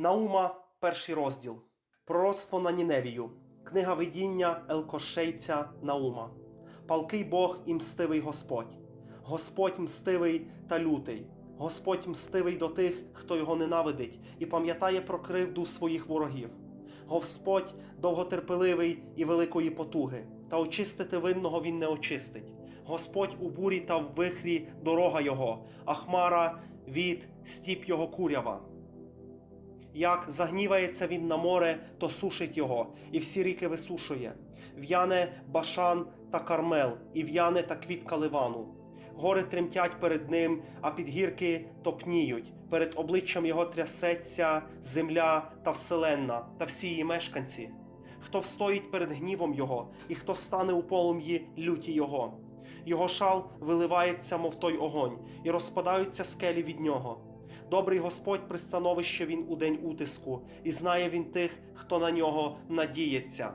Наума, перший розділ. Пророцтво на Ніневію. Книга видіння Елкошейця Наума. Палкий Бог і мстивий Господь. Господь мстивий та лютий. Господь мстивий до тих, хто його ненавидить, і пам'ятає про кривду своїх ворогів. Господь довготерпеливий і великої потуги, та очистити винного він не очистить. Господь у бурі та в вихрі дорога його, а хмара від стіп його курява. Як загнівається він на море, то сушить його, і всі ріки висушує. В'яне башан та кармел, і в'яне та квітка ливану. Гори тремтять перед ним, а підгірки топніють. Перед обличчям його трясеться земля та вселенна, та всі її мешканці. Хто встоїть перед гнівом його, і хто стане у полум'ї люті його. Його шал виливається, мов той огонь, і розпадаються скелі від нього. Добрий Господь пристановище він у день утиску, і знає він тих, хто на нього надіється.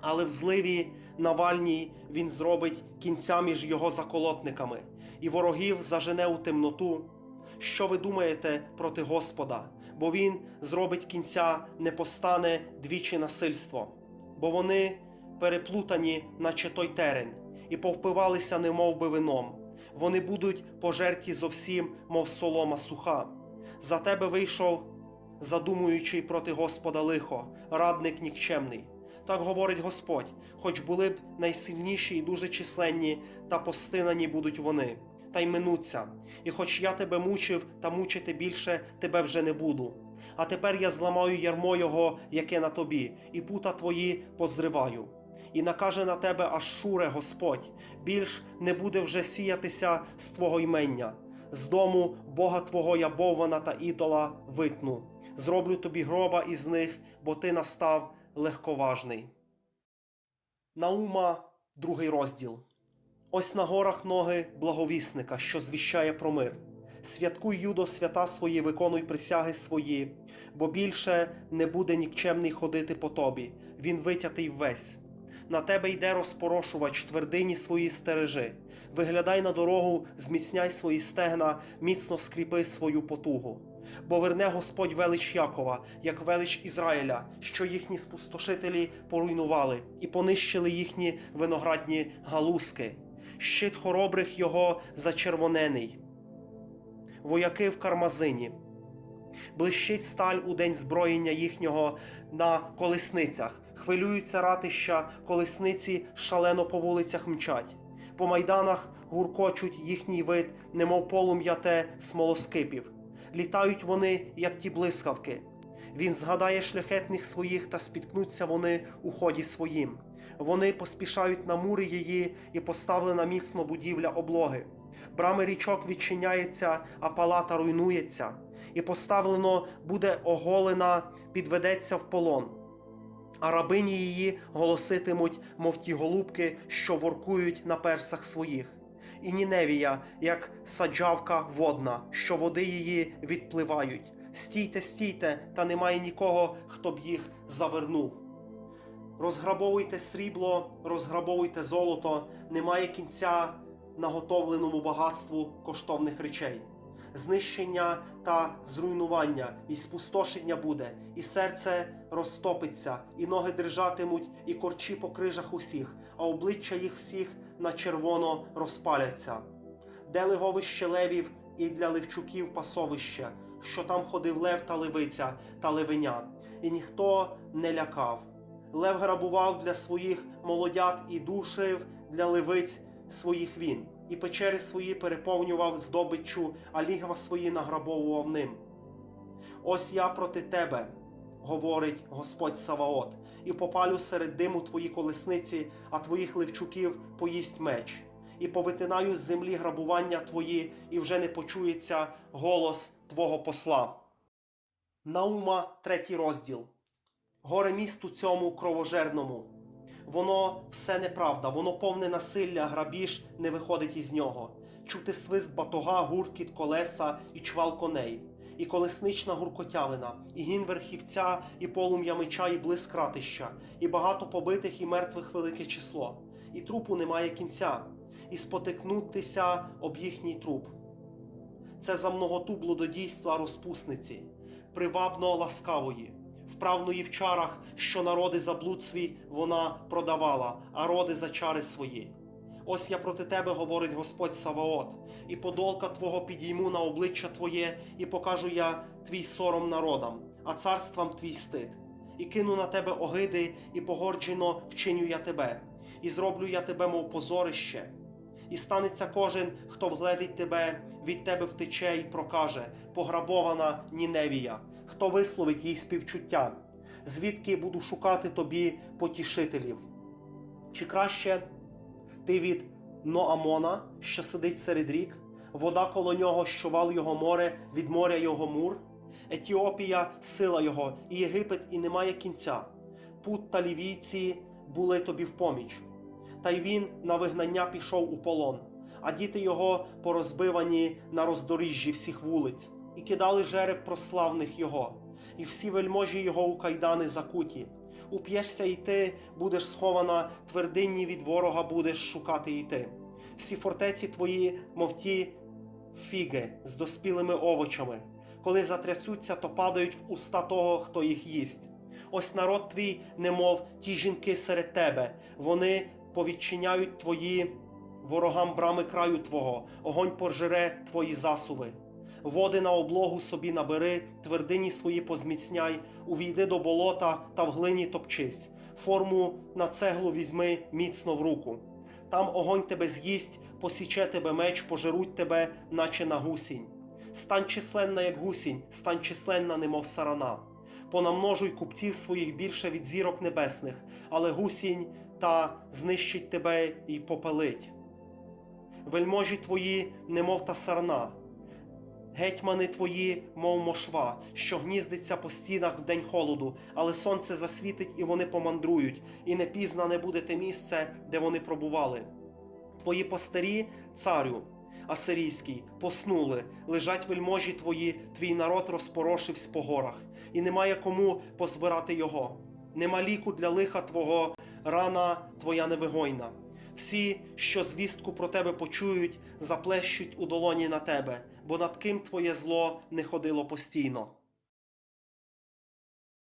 Але в зливі Навальній він зробить кінця між його заколотниками, і ворогів зажене у темноту. Що ви думаєте проти Господа? Бо він зробить кінця, не постане двічі насильство, бо вони переплутані, наче той терен, і повпивалися, немов би вином. Вони будуть пожерті зовсім, мов солома суха. За тебе вийшов, задумуючий проти Господа лихо, радник нікчемний. Так говорить Господь, хоч були б найсильніші і дуже численні, та постинані будуть вони, та й минуться. І хоч я тебе мучив, та мучити більше тебе вже не буду. А тепер я зламаю ярмо його, яке на тобі, і пута твої позриваю. І накаже на тебе аж шуре Господь, більш не буде вже сіятися з твого ймення. З дому Бога Твого я боввана та ідола витну. Зроблю тобі гроба із них, бо ти настав легковажний. Наума, другий розділ. Ось на горах ноги благовісника, що звіщає про мир. Святкуй, юдо, свята свої, виконуй присяги свої, бо більше не буде нікчемний ходити по тобі, він витятий весь. На тебе йде розпорошувач, твердині свої стережи. Виглядай на дорогу, зміцняй свої стегна, міцно скріпи свою потугу. Бо верне Господь велич Якова, як велич Ізраїля, що їхні спустошителі поруйнували і понищили їхні виноградні галузки. Щит хоробрих його зачервонений. Вояки в кармазині. Блищить сталь у день зброєння їхнього на колесницях, хвилюються ратища, колесниці шалено по вулицях мчать. По майданах гуркочуть їхній вид, немов полум'я те смолоскипів. Літають вони, як ті блискавки. Він згадає шляхетних своїх, та спіткнуться вони у ході своїм. Вони поспішають на мури її, і поставлена міцно будівля облоги. Брами річок відчиняється, а палата руйнується, і поставлено буде оголена, підведеться в полон. А рабині її голоситимуть, мов ті голубки, що воркують на персах своїх. І Ніневія, як саджавка водна, що води її відпливають. Стійте, стійте, та немає нікого, хто б їх завернув. Розграбовуйте срібло, розграбовуйте золото, немає кінця наготовленому багатству коштовних речей. Знищення та зруйнування і спустошення буде, і серце розтопиться, і ноги дрижатимуть, і корчі по крижах усіх, а обличчя їх всіх на червоно розпаляться. Де леговище левів і для левчуків пасовище, що там ходив лев та левиця та левеня, і ніхто не лякав. Лев грабував для своїх молодят і душив для левиць своїх він, і печери свої переповнював здобиччю, а лігва свої награбовував ним. Ось я проти тебе, говорить Господь Саваот, і попалю серед диму твої колесниці, а твоїх левчуків поїсть меч, і повитинаю з землі грабування твої, і вже не почується голос твого посла. Наума, третій розділ. Горе місту цьому кровожерному. Воно все неправда, воно повне насилля, грабіж не виходить із нього. Чути свист батога, гуркіт колеса і чвал коней, і колеснична гуркотявина, і гін верхівця, і полум'я меча, і блиск ратища, і багато побитих і мертвих велике число, і трупу немає кінця, і спотикнутися об їхній труп. Це за многоту блудодійства розпусниці. привабно ласкавої, вправної в чарах, що народи за блуд свій вона продавала, а роди за чари свої. Ось я проти тебе, говорить Господь Саваот, і подолка твого підійму на обличчя твоє, і покажу я твій сором народам, а царствам твій стид. І кину на тебе огиди, і погорджено вчиню я тебе, і зроблю я тебе, мов позорище. І станеться кожен, хто вгледить тебе, від тебе втече і прокаже, пограбована Ніневія, хто висловить їй співчуття, звідки буду шукати тобі потішителів. Чи краще ти від Ноамона, що сидить серед рік, вода коло нього, що вал його море, від моря його мур, Етіопія сила його, і Єгипет, і немає кінця. Пут та лівійці були тобі в поміч. Та й він на вигнання пішов у полон, а діти його порозбивані на роздоріжжі всіх вулиць, і кидали жереб прославних його, і всі вельможі його у кайдани закуті. Уп'єшся і ти, будеш схована, твердинні від ворога будеш шукати і ти. Всі фортеці твої, мов ті фіги з доспілими овочами, коли затрясуться, то падають в уста того, хто їх їсть. Ось народ твій, немов ті жінки серед тебе, вони повідчиняють твої ворогам брами краю твого, огонь пожере твої засуви. Води на облогу собі набери, твердині свої позміцняй, увійди до болота та в глині топчись, форму на цеглу візьми міцно в руку. Там огонь тебе з'їсть, посіче тебе меч, пожеруть тебе, наче на гусінь. Стань численна, як гусінь, стань численна, немов сарана. Понамножуй купців своїх більше від зірок небесних, але гусінь та знищить тебе і попелить. Вельможі твої, немов та сарна, гетьмани твої, мов мошва, що гніздиться по стінах в день холоду, але сонце засвітить, і вони помандрують, і не пізна не буде те місце, де вони пробували. Твої постарі, царю, асирійський, поснули, лежать вельможі твої, твій народ розпорошився по горах, і немає кому позбирати його. Нема ліку для лиха твого, рана твоя невигойна. Всі, що звістку про тебе почують, заплещуть у долоні на тебе, бо над ким твоє зло не ходило постійно.